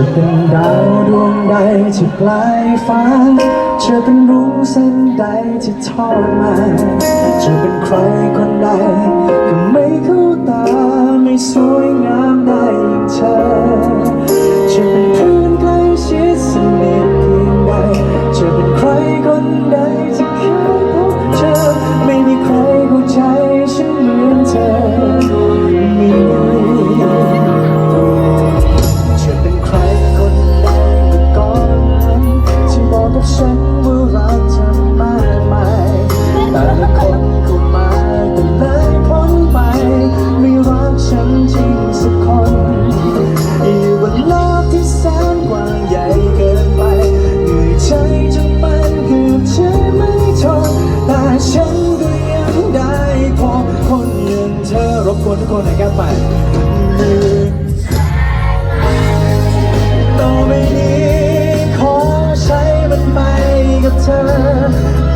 อเป็นดาวดวงใดที่ปลายฟ้า เธอเป็นรุ้งเส้นใดที่ทอดมา เธอเป็นใครคนใดก็ไม่เข้าตาไม่สวยงาม กวนทุกคนในะครับไปเหม่ต่อไปนี้ขอใช้มันไปกับเธอ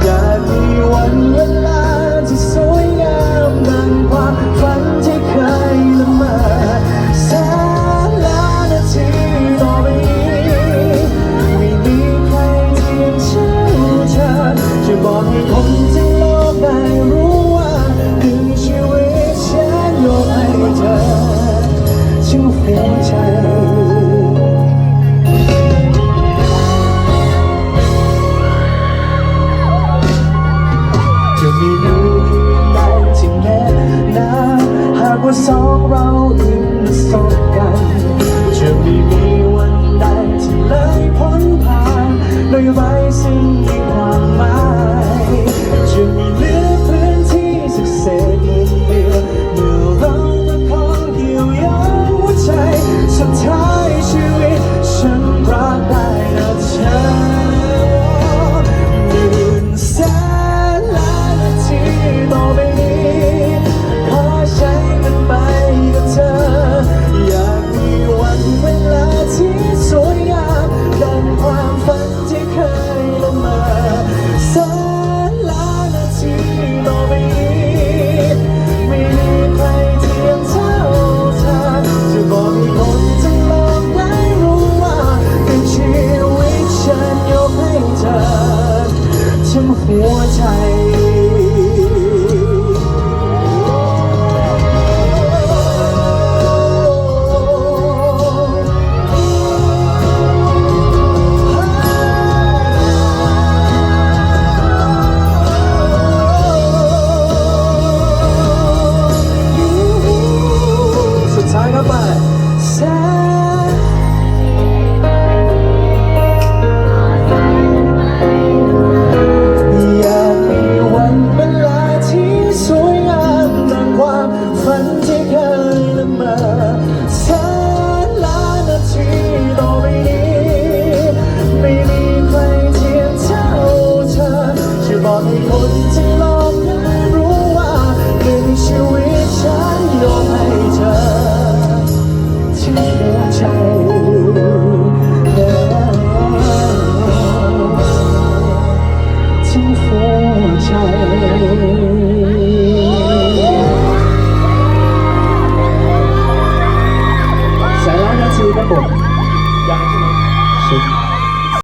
อยากมีวันเวลาที่สวยงามดังความฝันที่เคยละเมอแสนล้านนาทีต่อไปนี้ไม่มีใครที่ยังเชื่อเธอจะบอกให้คนทั้ ชื่อหัวใจจะมีรู้เพียงใดที่แน่นาหากว่าสองเราอื่น หัวใจ